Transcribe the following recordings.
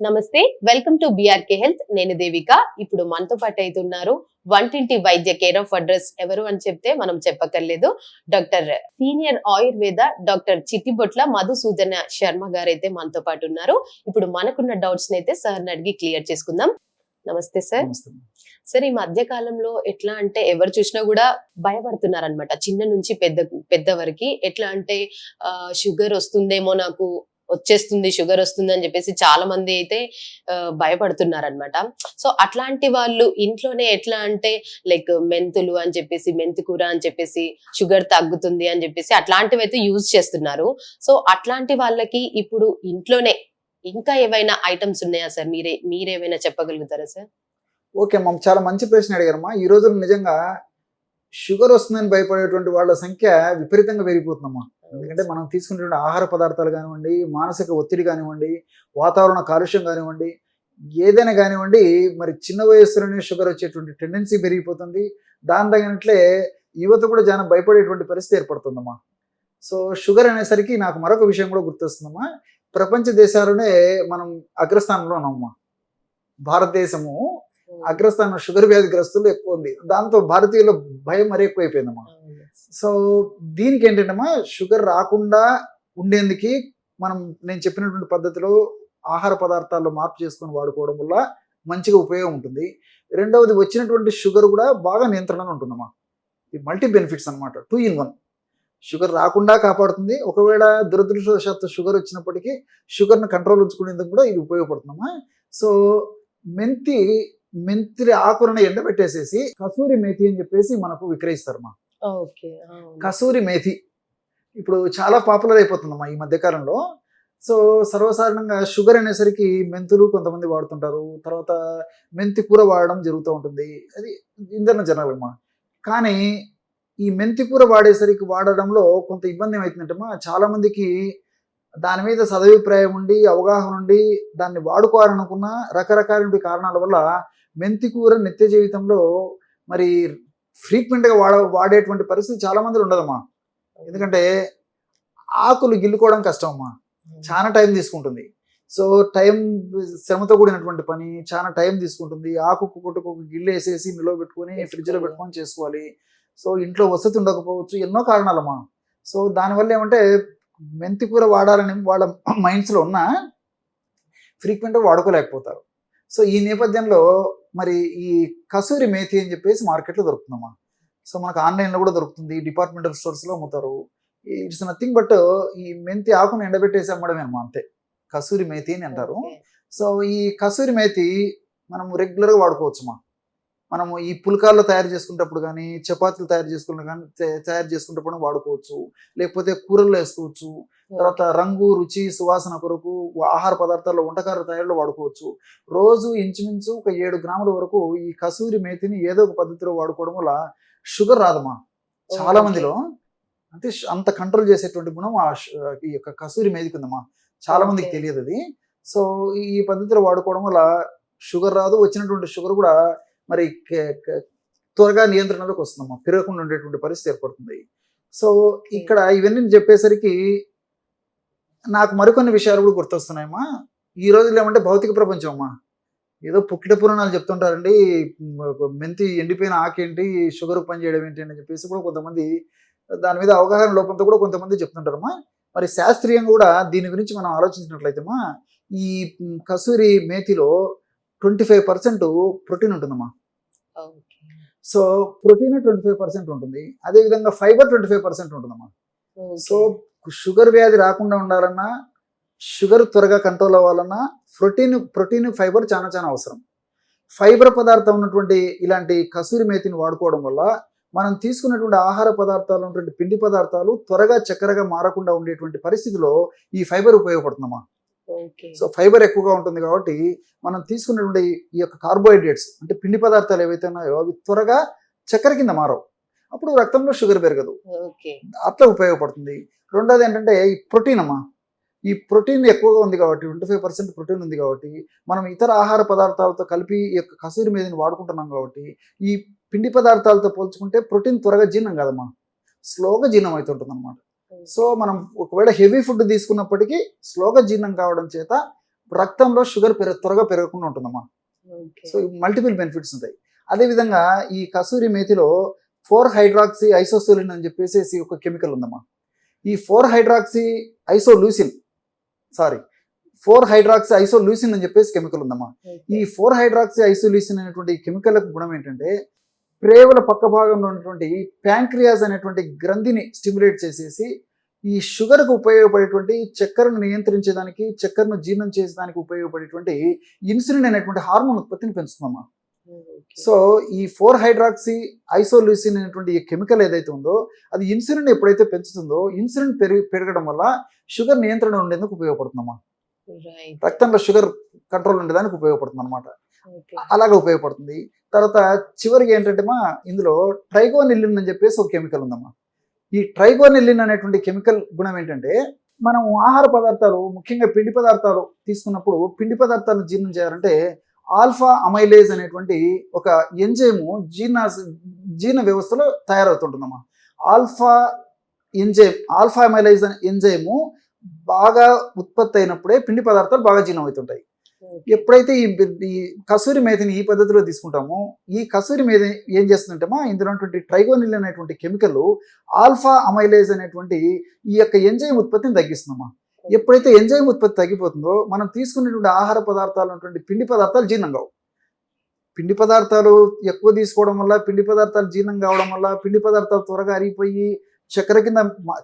నమస్తే welcome to BRK health నేను దేవిక. ఇప్పుడు మనతో పాటు అవుతున్నారు వంటింటి వైద్య కేర్ ఆఫ్ అడ్రస్ ఎవరు అని చెప్తే మనం చెప్పక్కర్లేదు. Doctor senior Ayurveda doctor Chittibotla Madhusudana Sharma గారు అయితే మనతో పాటు ఉన్నారు. ఇప్పుడు మనకున్న డౌట్స్ అయితే సార్ అడిగి క్లియర్ చేసుకుందాం. నమస్తే సార్. సార్ ఈ మధ్య కాలంలో ఎట్లా అంటే ఎవరు చూసినా కూడా భయపడుతున్నారు అనమాట చిన్న నుంచి పెద్ద పెద్ద వరకు ఎట్లా అంటే షుగర్ వస్తుందేమో నాకు వచ్చేస్తుంది షుగర్ వస్తుంది అని చెప్పేసి చాలా మంది అయితే భయపడుతున్నారనమాట సో అట్లాంటి వాళ్ళు ఇంట్లోనే ఎట్లా అంటే లైక్ మెంతులు అని చెప్పేసి మెంతి కూర అని చెప్పేసి షుగర్ తగ్గుతుంది అని చెప్పేసి అట్లాంటివి అయితే యూజ్ చేస్తున్నారు. సో అట్లాంటి వాళ్ళకి ఇప్పుడు ఇంట్లోనే ఇంకా ఏవైనా ఐటమ్స్ ఉన్నాయా సార్? మీరే మీరేమైనా చెప్పగలుగుతారా సార్? ఓకే అమ్మా చాలా మంచి ప్రశ్న అడిగారమ్మా ఈ రోజు నిజంగా షుగర్ వస్తుందని భయపడేటువంటి వాళ్ళ సంఖ్య విపరీతంగా పెరిగిపోతుందమ్మా ఎందుకంటే మనం తీసుకునేటువంటి ఆహార పదార్థాలు కానివ్వండి మానసిక ఒత్తిడి కానివ్వండి వాతావరణ కాలుష్యం కానివ్వండి ఏదైనా కానివ్వండి మరి చిన్న వయస్సులోనే షుగర్ వచ్చేటువంటి టెండెన్సీ పెరిగిపోతుంది. దాని తగినట్లే యువత కూడా జనం భయపడేటువంటి పరిస్థితి ఏర్పడుతుందమ్మా. సో షుగర్ అనేసరికి నాకు మరొక విషయం కూడా గుర్తొస్తుందమ్మా. ప్రపంచ దేశాల్లోనే మనం అగ్రస్థానంలో ఉన్నామమ్మా. భారతదేశము అగ్రస్థానం షుగర్ వ్యాధిగ్రస్తులు ఎక్కువ ఉంది. దాంతో భారతీయుల భయం మరీ ఎక్కువైపోయిందమ్మా. సో దీనికి ఏంటంటేమా షుగర్ రాకుండా ఉండేందుకు మనం నేను చెప్పినటువంటి పద్ధతిలో ఆహార పదార్థాల్లో మార్పు చేసుకొని వాడుకోవడం వల్ల మంచిగా ఉపయోగం ఉంటుంది. రెండవది వచ్చినటువంటి షుగర్ కూడా బాగా నియంత్రణలో ఉంటుందమ్మా. ఈ మల్టీ బెనిఫిట్స్ అన్నమాట. టూ ఇన్ వన్ షుగర్ రాకుండా కాపాడుతుంది. ఒకవేళ దురదృష్టవశాత్తు షుగర్ వచ్చినప్పటికీ షుగర్ని కంట్రోల్ ఉంచుకునేందుకు కూడా ఇది ఉపయోగపడుతుందమ్మా. సో మెంతి మెంతి ఆకులను ఎండబెట్టేసేసి కసూరి మేతి అని చెప్పేసి మనకు విక్రయిస్తారమ్మా. ఓకే కసూరి మేథి ఇప్పుడు చాలా పాపులర్ అయిపోతుందమ్మా ఈ మధ్యకాలంలో. సో సర్వసాధారణంగా షుగర్ అనేసరికి మెంతులు కొంతమంది వాడుతుంటారు. తర్వాత మెంతి కూర వాడడం జరుగుతూ ఉంటుంది. అది ఇంధన జనరల్ అమ్మా కానీ ఈ మెంతి కూర వాడేసరికి వాడడంలో కొంత ఇబ్బంది ఏమవుతుందంటమ్మా చాలా మందికి దాని మీద సదభిప్రాయం ఉండి అవగాహన ఉండి దాన్ని వాడుకోవాలనుకున్న రకరకాల కారణాల వల్ల మెంతి కూర నిత్య జీవితంలో మరి ఫ్రీక్వెంట్గా వాడ వాడేటువంటి పరిస్థితి చాలా మంది ఉండదమ్మా. ఎందుకంటే ఆకులు గిల్లుకోవడం కష్టం అమ్మా చాలా టైం తీసుకుంటుంది. సో టైం శ్రమతో కూడినటువంటి పని చాలా టైం తీసుకుంటుంది. ఆకు కొట్టుకు గిల్లు వేసేసి నిల్వ పెట్టుకొని ఫ్రిడ్జ్లో పెట్టుకొని చేసుకోవాలి. సో ఇంట్లో వసతి ఉండకపోవచ్చు. ఎన్నో కారణాలమ్మా. సో దానివల్ల ఏమంటే మెంతి కూర వాడాలని వాళ్ళ మైండ్స్లో ఉన్న ఫ్రీక్వెంట్గా వాడుకోలేకపోతారు. సో ఈ నేపథ్యంలో మరి ఈ కసూరి మేతి అని చెప్పేసి మార్కెట్లో దొరుకుతుందమ్మా. సో మనకు ఆన్లైన్లో కూడా దొరుకుతుంది. డిపార్ట్మెంటల్ స్టోర్స్లో అమ్ముతారు. ఇట్స్ నథింగ్ బట్ ఈ మెంతి ఆకును ఎండబెట్టేసి అమ్మడమే అమ్మా అంతే. కసూరి మేతి అని అంటారు. సో ఈ కసూరి మేతి మనం రెగ్యులర్గా వాడుకోవచ్చు మా మనము ఈ పుల్కాల్లో తయారు చేసుకునేటప్పుడు కానీ చపాతీలు తయారు చేసుకున్న కానీ తయారు చేసుకునేటప్పుడు వాడుకోవచ్చు. లేకపోతే కూరల్లో వేసుకోవచ్చు. తర్వాత రంగు రుచి సువాసన కొరకు ఆహార పదార్థాల్లో వంటకాల తయారీలో వాడుకోవచ్చు. రోజు ఇంచుమించు ఒక ఏడు గ్రాముల వరకు ఈ కసూరి మేతిని ఏదో ఒక పద్ధతిలో వాడుకోవడం వల్ల షుగర్ రాదమ్మా. చాలా మందిలో అంటే అంత కంట్రోల్ చేసేటువంటి గుణం ఆ ఈ యొక్క కసూరి మేతికి ఉందమ్మా చాలా మందికి. తెలియదు అది సో ఈ పద్ధతిలో వాడుకోవడం వల్ల షుగర్ రాదు. వచ్చినటువంటి షుగర్ కూడా మరి త్వరగా నియంత్రణలోకి వస్తుందమ్మా పెరగకుండా ఉండేటువంటి పరిస్థితి ఏర్పడుతుంది. సో ఇక్కడ ఇవన్నీ చెప్పేసరికి నాకు మరికొన్ని విషయాలు కూడా గుర్తొస్తున్నాయమ్మా. ఈ రోజుల్లో ఏమంటే భౌతిక ప్రపంచం అమ్మా. ఏదో పుక్కిట పురాణాలు చెప్తుంటారండి. మెంతి ఎండిపోయిన ఆకేంటి షుగర్ పని చేయడం ఏంటి అని చెప్పేసి కూడా కొంతమంది దాని మీద అవగాహన లోపంతో కూడా కొంతమంది చెప్తుంటారమ్మా. మరి శాస్త్రీయంగా కూడా దీని గురించి మనం ఆలోచించినట్లయితేమా ఈ కసూరి మేతిలో ట్వంటీ ఫైవ్ పర్సెంట్ ప్రోటీన్ ఉంటుందమ్మా. So protein twenty five percent ఉంటుంది. అదేవిధంగా ఫైబర్ ట్వంటీ ఫైవ్ పర్సెంట్ ఉంటుందమ్మా. సో షుగర్ వ్యాధి రాకుండా ఉండాలన్నా షుగర్ త్వరగా కంట్రోల్ అవ్వాలన్నా ప్రోటీన్ ప్రోటీన్ ఫైబర్ చాలా చాలా అవసరం. ఫైబర్ పదార్థం ఉన్నటువంటి ఇలాంటి కసూరి మేతిని వాడుకోవడం వల్ల మనం తీసుకున్నటువంటి ఆహార పదార్థాలు ఉన్నటువంటి పిండి పదార్థాలు త్వరగా చక్కెరగా మారకుండా ఉండేటువంటి పరిస్థితిలో ఈ ఫైబర్ ఉపయోగపడుతుందమ్మా. సో ఫైబర్ ఎక్కువగా ఉంటుంది కాబట్టి మనం తీసుకున్నటువంటి ఈ యొక్క కార్బోహైడ్రేట్స్ అంటే పిండి పదార్థాలు ఏవైతే ఉన్నాయో అవి త్వరగా చక్కెర కింద మారవు. అప్పుడు రక్తంలో షుగర్ పెరగదు. ఓకే. అట్లా ఉపయోగపడుతుంది. రెండోది ఏంటంటే ఈ ప్రోటీన్ అమ్మా. ఈ ప్రోటీన్ ఎక్కువగా ఉంది కాబట్టి ట్వంటీ ఫైవ్ పర్సెంట్ ప్రోటీన్ ఉంది కాబట్టి మనం ఇతర ఆహార పదార్థాలతో కలిపి ఈ యొక్క కసూరి మీదని వాడుకుంటున్నాం కాబట్టి ఈ పిండి పదార్థాలతో పోల్చుకుంటే ప్రోటీన్ త్వరగా జీర్ణం కాదమ్మా. స్లోగా జీర్ణం అవుతుంటుంది అనమాట సో మనం ఒకవేళ హెవీ ఫుడ్ తీసుకున్నప్పటికీ స్లోగా జీర్ణం కావడం చేత రక్తంలో షుగర్ పెరగ త్వరగా పెరగకుండా ఉంటుందమ్మా. సో మల్టిపుల్ బెనిఫిట్స్ ఉంటాయి. అదేవిధంగా ఈ కసూరి మేతిలో ఫోర్ హైడ్రాక్సీ ఐసోసోలిన్ అని చెప్పేసి ఒక కెమికల్ ఉందమ్మా. ఈ four hydroxy isoleucine sorry four hydroxy isoleucine అని చెప్పేసి కెమికల్ ఉందమ్మా. ఈ ఫోర్ హైడ్రాక్సీ ఐసోలూసిన్ అనేటువంటి కెమికల్ గుణం ఏంటంటే ప్రేవుల పక్క భాగంలో ఉన్నటువంటి ప్యాంక్రియాస్ అనేటువంటి గ్రంథిని స్టిమ్యులేట్ చేసేసి ఈ షుగర్కు ఉపయోగపడేటువంటి చక్కెరను నియంత్రించేదానికి చక్కెరను జీర్ణం చేసేదానికి ఉపయోగపడేటువంటి ఇన్సులిన్ అనేటువంటి హార్మోన్ ఉత్పత్తిని పెంచుతుందమ్మా. సో ఈ ఫోర్ హైడ్రాక్సీ ఐసోలూసిన్ అనేటువంటి ఈ కెమికల్ ఏదైతే ఉందో అది ఇన్సులిన్ ఎప్పుడైతే పెంచుతుందో ఇన్సులిన్ పెరిగి పెరగడం వల్ల షుగర్ నియంత్రణ ఉండేందుకు ఉపయోగపడుతుందమ్మా. రక్తంలో షుగర్ కంట్రోల్ ఉండేదానికి ఉపయోగపడుతుంది అనమాట అలాగే ఉపయోగపడుతుంది. తర్వాత చివరికి ఏంటంటే మా ఇందులో ట్రైగోనిల్లిన్ అని చెప్పేసి ఒక కెమికల్ ఉందమ్మా. ఈ ట్రైగోనెల్లిన్ అనేటువంటి కెమికల్ గుణం ఏంటంటే మనం ఆహార పదార్థాలు ముఖ్యంగా పిండి పదార్థాలు తీసుకున్నప్పుడు పిండి పదార్థాలను జీర్ణం చేయాలంటే ఆల్ఫా అమైలేజ్ అనేటువంటి ఒక ఎంజైము జీర్ణ జీర్ణ వ్యవస్థలో తయారవుతుంటుందమ్మా. ఆల్ఫా ఎంజైమ్ ఆల్ఫా అమైలైజ్ అనే ఎంజైము బాగా ఉత్పత్తి అయినప్పుడే పిండి పదార్థాలు బాగా జీర్ణం అవుతుంటాయి ఎప్పుడైతే ఈ కసూరి మేతిని ఈ పద్ధతిలో తీసుకుంటామో ఈ కసూరి మేత ఏం చేస్తుందంటేమా ఇందులో ఉన్నటువంటి ట్రైగోనిల్ అనేటువంటి కెమికల్ ఆల్ఫా అమైలేజ్ అనేటువంటి ఈ యొక్క ఎంజైమ్ ఉత్పత్తిని తగ్గిస్తుందమ్మా. ఎప్పుడైతే ఎంజైమ్ ఉత్పత్తి తగ్గిపోతుందో మనం తీసుకునేటువంటి ఆహార పదార్థాలు ఉన్నటువంటి పిండి పదార్థాలు జీర్ణం కావు. పిండి పదార్థాలు ఎక్కువ తీసుకోవడం వల్ల పిండి పదార్థాలు జీర్ణం కావడం వల్ల పిండి పదార్థాలు త్వరగా అరిగిపోయి చక్కెర కింద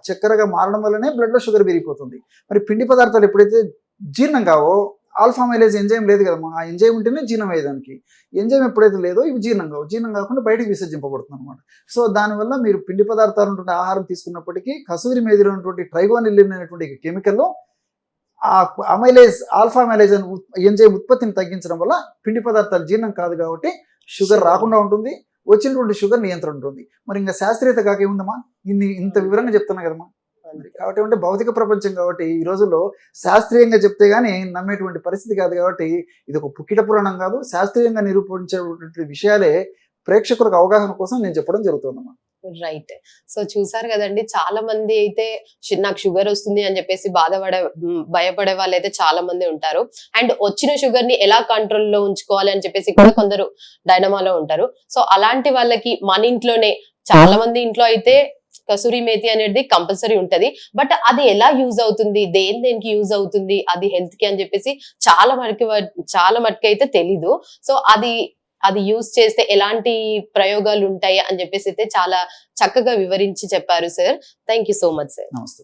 చక్కెరగా మారడం వల్లనే బ్లడ్లో షుగర్ పెరిగిపోతుంది. మరి పిండి పదార్థాలు ఎప్పుడైతే జీర్ణం కావో ఆల్ఫా మైలేజ్ ఎంజైమ్ లేదు కదమ్మా ఆ ఎంజైమ్ ఉంటేనే జీర్ణం అయ్యేదానికి ఎంజైమ్ ఎప్పుడైతే లేదో ఇవి జీర్ణం కావు. జీర్ణం కాకుండా బయటకు విసర్జింపబడుతుంది అనమాట సో దానివల్ల మీరు పిండి పదార్థాలు ఉన్నటువంటి ఆహారం తీసుకున్నప్పటికీ కసూరి మేదిలో ఉన్నటువంటి ట్రైగోనిల్లిన్ అనేటువంటి కెమికల్ ఆ అమైలేజ్ ఆల్ఫా అమైలేజ్ అనే ఉత్- ఎంజైమ్ ఉత్పత్తిని తగ్గించడం వల్ల పిండి పదార్థాలు జీర్ణం కాదు కాబట్టి షుగర్. రాకుండా ఉంటుంది వచ్చినటువంటి షుగర్ నియంత్రణ ఉంటుంది. మరి ఇంకా శాస్త్రీయత కాక ఏముందమ్మా? ఇన్ని ఇంత వివరంగా చెప్తున్నా కదమ్మా. కాబట్టి అంటే భౌతిక ప్రపంచం కాబట్టి ఈ రోజుల్లో శాస్త్రీయంగా చెప్తే గానీ నమ్మేటువంటి పరిస్థితి కాదు కాబట్టి ఇది ఒక పుక్కిట పురాణం కాదు. శాస్త్రీయంగా నిరూపించేటువంటి విషయాలే ప్రేక్షకులకు అవగాహన కోసం నేను చెప్పడం జరుగుతుందమ్మా. రైట్ సో చూసారు కదండి చాలా మంది అయితే నాకు షుగర్ వస్తుంది అని చెప్పేసి బాధపడే భయపడే వాళ్ళు అయితే చాలా మంది ఉంటారు. అండ్ వచ్చిన షుగర్ని ఎలా కంట్రోల్లో ఉంచుకోవాలి అని చెప్పేసి కూడా కొందరు డైనమాలో ఉంటారు. సో అలాంటి వాళ్ళకి మన ఇంట్లోనే చాలా మంది ఇంట్లో అయితే కసూరి మేతి అనేది కంపల్సరీ ఉంటది. బట్ అది ఎలా యూజ్ అవుతుంది? దేని దేనికి యూజ్ అవుతుంది? అది హెల్త్కి అని చెప్పేసి చాలా మటుకు చాలా మటుకు అయితే తెలీదు. సో అది అది యూజ్ చేస్తే ఎలాంటి ప్రయోగాలు ఉంటాయి అని చెప్పేసి అయితే చాలా చక్కగా వివరించి చెప్పారు sir. Thank you so much sir. నమస్తే.